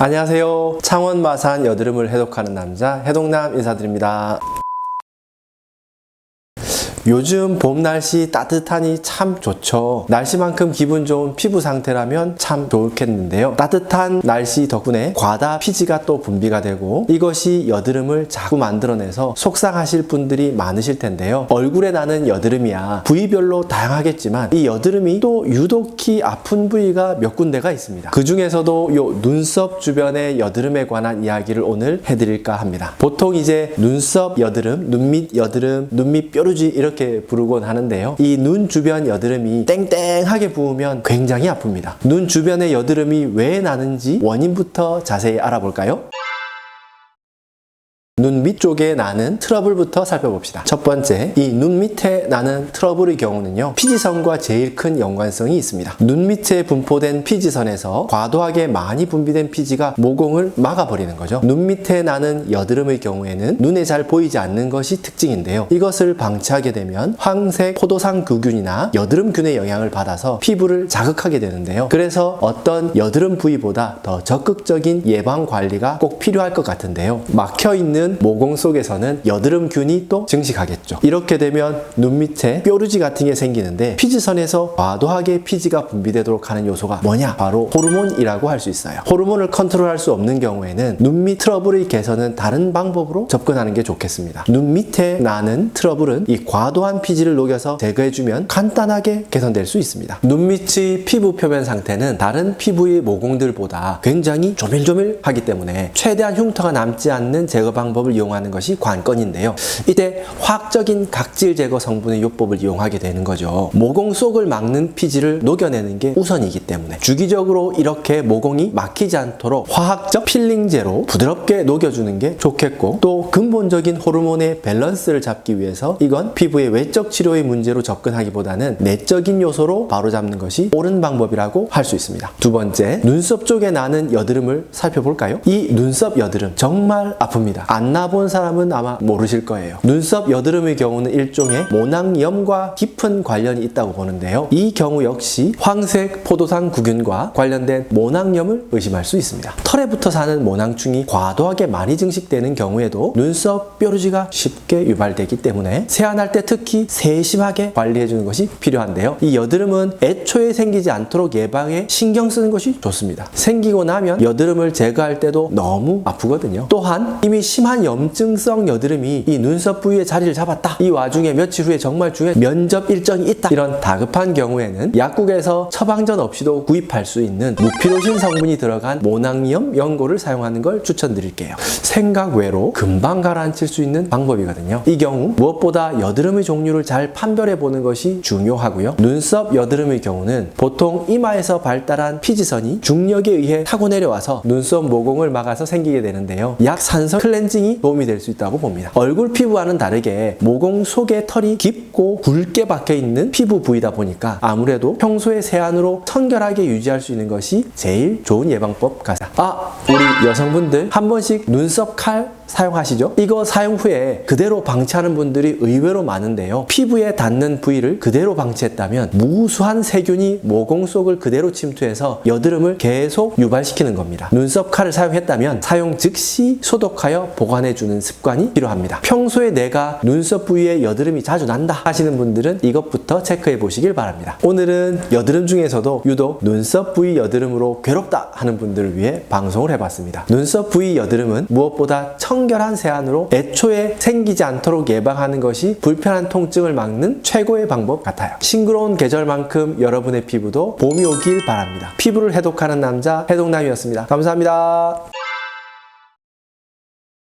안녕하세요. 창원 마산 여드름을 해독하는 남자 해독남 인사드립니다. 요즘 봄 날씨 따뜻하니 참 좋죠. 날씨만큼 기분 좋은 피부 상태라면 참 좋겠는데요. 따뜻한 날씨 덕분에 과다 피지가 또 분비가 되고 이것이 여드름을 자꾸 만들어내서 속상하실 분들이 많으실 텐데요. 얼굴에 나는 여드름이야 부위별로 다양하겠지만 이 여드름이 또 유독히 아픈 부위가 몇 군데가 있습니다. 그 중에서도 요 눈썹 주변의 여드름에 관한 이야기를 오늘 해드릴까 합니다. 보통 이제 눈썹 여드름, 눈밑 여드름, 눈밑 뾰루지 이렇게 부르곤 하는데요. 이 눈 주변 여드름이 땡땡하게 부으면 굉장히 아픕니다. 눈 주변의 여드름이 왜 나는지 원인부터 자세히 알아볼까요? 눈 밑쪽에 나는 트러블부터 살펴봅시다. 첫 번째, 이 눈 밑에 나는 트러블의 경우는요, 피지선과 제일 큰 연관성이 있습니다. 눈 밑에 분포된 피지선에서 과도하게 많이 분비된 피지가 모공을 막아버리는 거죠. 눈 밑에 나는 여드름의 경우에는 눈에 잘 보이지 않는 것이 특징인데요. 이것을 방치하게 되면 황색 포도상 구균이나 여드름균의 영향을 받아서 피부를 자극하게 되는데요. 그래서 어떤 여드름 부위보다 더 적극적인 예방 관리가 꼭 필요할 것 같은데요. 막혀 있는 모공 속에서는 여드름균이 또 증식하겠죠. 이렇게 되면 눈 밑에 뾰루지 같은 게 생기는데 피지선에서 과도하게 피지가 분비되도록 하는 요소가 뭐냐? 바로 호르몬이라고 할 수 있어요. 호르몬을 컨트롤할 수 없는 경우에는 눈 밑 트러블의 개선은 다른 방법으로 접근하는 게 좋겠습니다. 눈 밑에 나는 트러블은 이 과도한 피지를 녹여서 제거해주면 간단하게 개선될 수 있습니다. 눈 밑의 피부 표면 상태는 다른 피부의 모공들보다 굉장히 조밀조밀하기 때문에 최대한 흉터가 남지 않는 제거 방법 을 이용하는 것이 관건인데요. 이때 화학적인 각질 제거 성분의 요법을 이용하게 되는 거죠. 모공 속을 막는 피지를 녹여내는 게 우선이기 때문에 주기적으로 이렇게 모공이 막히지 않도록 화학적 필링제로 부드럽게 녹여주는 게 좋겠고 또 근본적인 호르몬의 밸런스를 잡기 위해서 이건 피부의 외적 치료의 문제로 접근하기보다는 내적인 요소로 바로잡는 것이 옳은 방법이라고 할 수 있습니다. 두 번째, 눈썹 쪽에 나는 여드름을 살펴볼까요? 이 눈썹 여드름 정말 아픕니다. 안 나본 사람은 아마 모르실 거예요. 눈썹 여드름의 경우는 일종의 모낭염과 깊은 관련이 있다고 보는데요. 이 경우 역시 황색 포도상 구균과 관련된 모낭염을 의심할 수 있습니다. 털에 붙어 사는 모낭충이 과도하게 많이 증식되는 경우에도 눈썹 뾰루지가 쉽게 유발되기 때문에 세안할 때 특히 세심하게 관리해 주는 것이 필요한데요. 이 여드름은 애초에 생기지 않도록 예방에 신경 쓰는 것이 좋습니다. 생기고 나면 여드름을 제거할 때도 너무 아프거든요. 또한 이미 심한 염증성 여드름이 이 눈썹 부위에 자리를 잡았다. 이 와중에 며칠 후에 정말 중요한 면접 일정이 있다. 이런 다급한 경우에는 약국에서 처방전 없이도 구입할 수 있는 무피로신 성분이 들어간 모낭염 연고를 사용하는 걸 추천드릴게요. 생각 외로 금방 가라앉힐 수 있는 방법이거든요. 이 경우 무엇보다 여드름의 종류를 잘 판별해 보는 것이 중요하고요. 눈썹 여드름의 경우는 보통 이마에서 발달한 피지선이 중력에 의해 타고 내려와서 눈썹 모공을 막아서 생기게 되는데요. 약 산성 클렌징 이 도움이 될 수 있다고 봅니다. 얼굴 피부와는 다르게 모공 속에 털이 깊고 굵게 박혀 있는 피부 부위다 보니까 아무래도 평소에 세안으로 청결하게 유지할 수 있는 것이 제일 좋은 예방법 같아. 아, 우리 여성분들 한 번씩 눈썹 칼 사용하시죠? 이거 사용 후에 그대로 방치하는 분들이 의외로 많은데요. 피부에 닿는 부위를 그대로 방치했다면 무수한 세균이 모공 속을 그대로 침투해서 여드름을 계속 유발시키는 겁니다. 눈썹 칼을 사용했다면 사용 즉시 소독하여 보관해주는 습관이 필요합니다. 평소에 내가 눈썹 부위에 여드름이 자주 난다 하시는 분들은 이것부터 체크해 보시길 바랍니다. 오늘은 여드름 중에서도 유독 눈썹 부위 여드름으로 괴롭다 하는 분들을 위해 방송을 해봤습니다. 눈썹 부위 여드름은 무엇보다 청결한 세안으로 애초에 생기지 않도록 예방하는 것이 불편한 통증을 막는 최고의 방법 같아요. 싱그러운 계절만큼 여러분의 피부도 봄이 오길 바랍니다. 피부를 해독하는 남자 해독남이었습니다. 감사합니다.